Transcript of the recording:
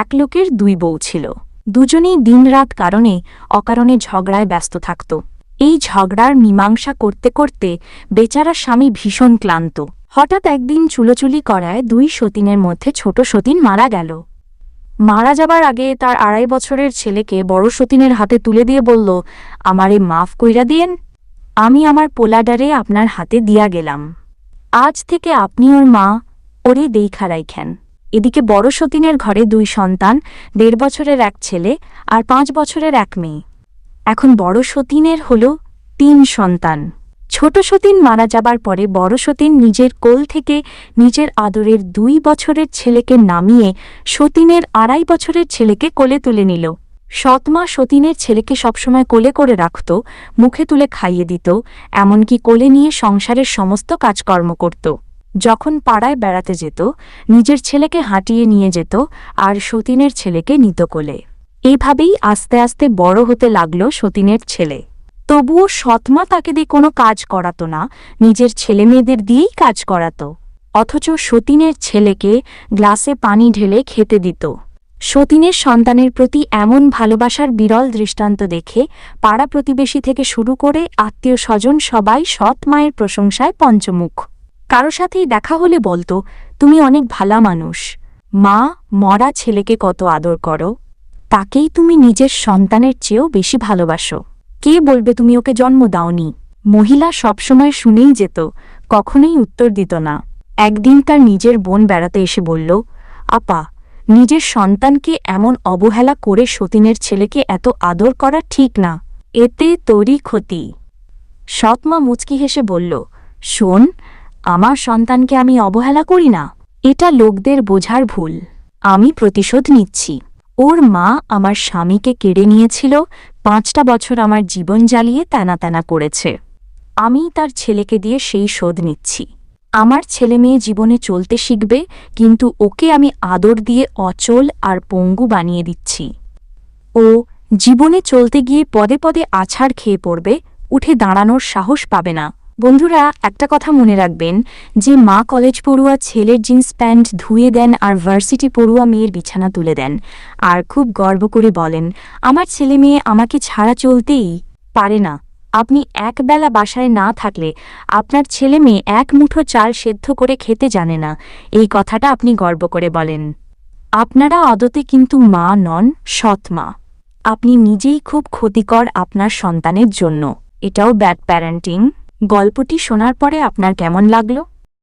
এক লোকের দুই বউ ছিল। দুজনেই দিনরাত কারণে অকারণে ঝগড়ায় ব্যস্ত থাকত। এই ঝগড়ার মীমাংসা করতে করতে বেচারা স্বামী ভীষণ ক্লান্ত। হঠাৎ একদিন চুলোচুলি করায় দুই সতীনের মধ্যে ছোট সতীন মারা গেল। মারা যাবার আগে তার আড়াই বছরের ছেলেকে বড় সতীনের হাতে তুলে দিয়ে বলল, আমারে মাফ কইরা দিয়েন, আমি আমার পোলাডারে আপনার হাতে দিয়া গেলাম। আজ থেকে আপনি ওর মা, ওরে দেইখা রাইখেন। এদিকে বড় সতীনের ঘরে দুই সন্তান, দেড় বছরের এক ছেলে আর পাঁচ বছরের এক মেয়ে। এখন বড় সতীনের হল তিন সন্তান। ছোট সতীন মারা যাবার পরে বড় সতীন নিজের কোল থেকে নিজের আদরের দুই বছরের ছেলেকে নামিয়ে সতীনের আড়াই বছরের ছেলেকে কোলে তুলে নিল। সৎমা সতীনের ছেলেকে সবসময় কোলে করে রাখত, মুখে তুলে খাইয়ে দিত, এমনকি কোলে নিয়ে সংসারের সমস্ত কাজকর্ম করত। যখন পাড়ায় বেড়াতে যেত, নিজের ছেলেকে হাঁটিয়ে নিয়ে যেত আর সতীনের ছেলেকে নিত কোলে। এইভাবেই আস্তে আস্তে বড় হতে লাগল সতীনের ছেলে। তবুও সৎমা তাকে দিয়ে কোনো কাজ করাতো না, নিজের ছেলেমেয়েদের দিয়েই কাজ করাতো। অথচ সতীনের ছেলেকে গ্লাসে পানি ঢেলে খেতে দিত। সতীনের সন্তানের প্রতি এমন ভালোবাসার বিরল দৃষ্টান্ত দেখে পাড়া প্রতিবেশী থেকে শুরু করে আত্মীয় স্বজন সবাই সৎ মায়ের প্রশংসায় পঞ্চমুখ। কারও সাথেই দেখা হলে বলতো, তুমি অনেক ভালা মানুষ। মা, মরা ছেলেকে কত আদর করো। তাকেই তুমি নিজের সন্তানের চেয়েও বেশি ভালোবাসো। কে বলবে তুমি ওকে জন্ম দাওনি? মহিলা সবসময় শুনেই যেত, কখনোই উত্তর দিত না। একদিন তার নিজের বোন বেড়াতে এসে বলল, আপা, নিজের সন্তানকে এমন অবহেলা করে সতীনের ছেলেকে এত আদর করা ঠিক না। এতে তোরই ক্ষতি। সৎমা মুচকি হেসে বলল, শোন আমার সন্তানকে আমি অবহেলা করি না। এটা লোকদের বোঝার ভুল। আমি প্রতিশোধ নিচ্ছি। ওর মা আমার স্বামীকে কেড়ে নিয়েছিল, পাঁচটা বছর আমার জীবন জ্বালিয়ে তেনা তেনা করেছে। আমি তার ছেলেকে দিয়ে সেই শোধ নিচ্ছি। আমার ছেলে মেয়ে জীবনে চলতে শিখবে, কিন্তু ওকে আমি আদর দিয়ে অচল আর পঙ্গু বানিয়ে দিচ্ছি। ও জীবনে চলতে গিয়ে পদে পদে আছাড় খেয়ে পড়বে, উঠে দাঁড়ানোর সাহস পাবে না। বন্ধুরা, একটা কথা মনে রাখবেন, যে মা কলেজ পড়ুয়া ছেলের জিন্স প্যান্ট ধুয়ে দেন আর ভার্সিটি পড়ুয়া মেয়ের বিছানা তুলে দেন। আর খুব গর্ব করে বলেন, আমার ছেলে মেয়ে আমাকে ছাড়া চলতেই পারে না। আপনি একবেলা বাসায় না থাকলে আপনার ছেলে মেয়ে এক মুঠো চাল সেদ্ধ করে খেতে জানে না। এই কথাটা আপনি গর্ব করে বলেন। আপনারা আদতে কিন্তু মা নন, সৎ মা। আপনি নিজেই খুব ক্ষতিকর আপনার সন্তানের জন্য। এটাও ব্যাড প্যারেন্টিং। গল্পটি শোনার পরে আপনার কেমন লাগল?